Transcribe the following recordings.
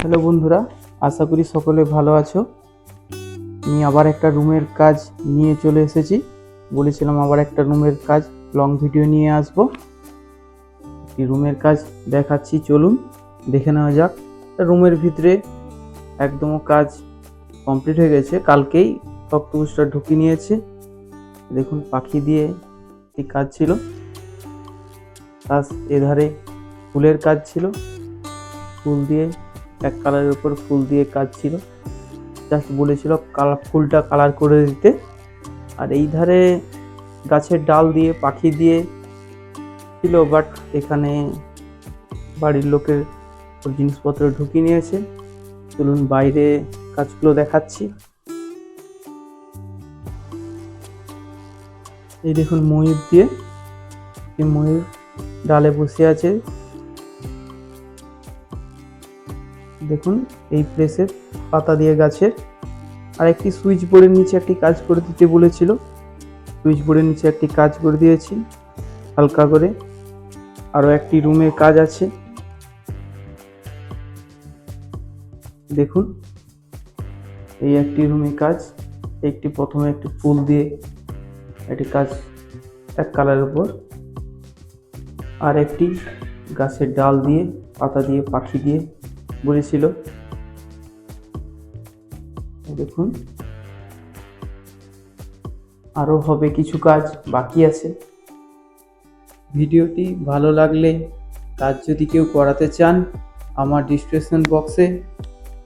Hello বন্ধুরা, আশা করি সকলে ভালো আছো। আমি আবার একটা রুমের কাজ নিয়ে চলে এসেছি। বলেছিলাম আবার একটা রুমের কাজ লং ভিডিও নিয়ে আসব। এই রুমের কাজ দেখাচ্ছি, চলুন, দেখে নেওয়া যাক। রুমের ভিতরে একদম কাজ কমপ্লিট হয়ে গেছে। কালকেই অক্টোবসটা ঢুকিয়ে নিয়েছে। দেখুন, পাখি দিয়ে একটি কাজ ছিল। প্লাস এধারে ফুলের কাজ ছিল। ফুল দিয়ে এক কালারের উপর ফুল দিয়ে কাজ ছিল। জাস্ট বলেছিল কালার ফুলটা কালার করে দিতে। আর এই ধারে গাছের ডাল দিয়ে, পাখি দিয়ে ছিল বাট এখানে বাড়ির লোকের জিনিসপত্র ঢুকিয়ে নিয়েছে। চলুন বাইরে কাজগুলো দেখাচ্ছি। এই দেখুন ময়ূর দিয়ে। ময়ূর ডালে বসে আছে। দেখুন, এই প্লেসের পাতা দিয়ে গাছের। আর একটি সুইচ বোর্ডের নিচে একটি কাজ করে দিতে বলেছিল। সুইচ বোর্ডের নিচে একটি কাজ করে দিয়েছি, হালকা করে। আরও একটি রুমের কাজ আছে। দেখুন, এই একটি রুমে কাজ, একটি প্রথমে একটি ফুল দিয়ে একটি কাজ এক কালারের উপর। আর একটি গাছের ডাল দিয়ে, পাতা দিয়ে, পাখি দিয়ে বলেছিল দেখুন। আরও হবে কিছু কাজ বাকি আছে। ভিডিওটি ভালো লাগলে কাজ যদি কেউ করাতে চান, আমার ডিসক্রিপশন বক্সে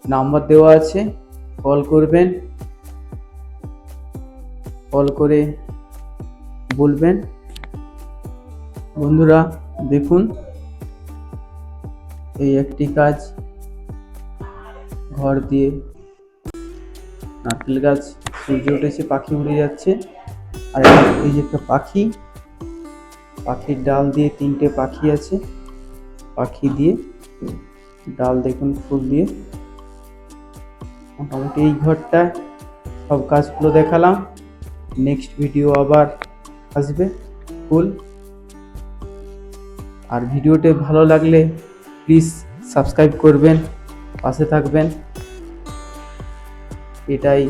নাম্বার দেওয়া আছে। কল করবেন। কল করে বলবেন। বন্ধুরা, দেখুন। এই একটি কাজ ঘর দিয়ে নারকেল গাছ, সূর্য উঠেছে, পাখি উড়ে যাচ্ছে। আর এই যে একটা পাখি, পাখির ডাল দিয়ে তিনটে পাখি আছে। পাখি দিয়ে ডাল দেখুন, ফুল দিয়ে। মোটামুটি এই ঘরটা সব কাজগুলো দেখালাম। নেক্সট ভিডিও আবার আসবে ফুল। আর ভিডিওটি ভালো লাগলে প্লিজ সাবস্ক্রাইব করবেন। পাশে থাকবেন। এটাই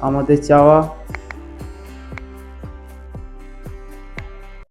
আমাদের চাওয়া।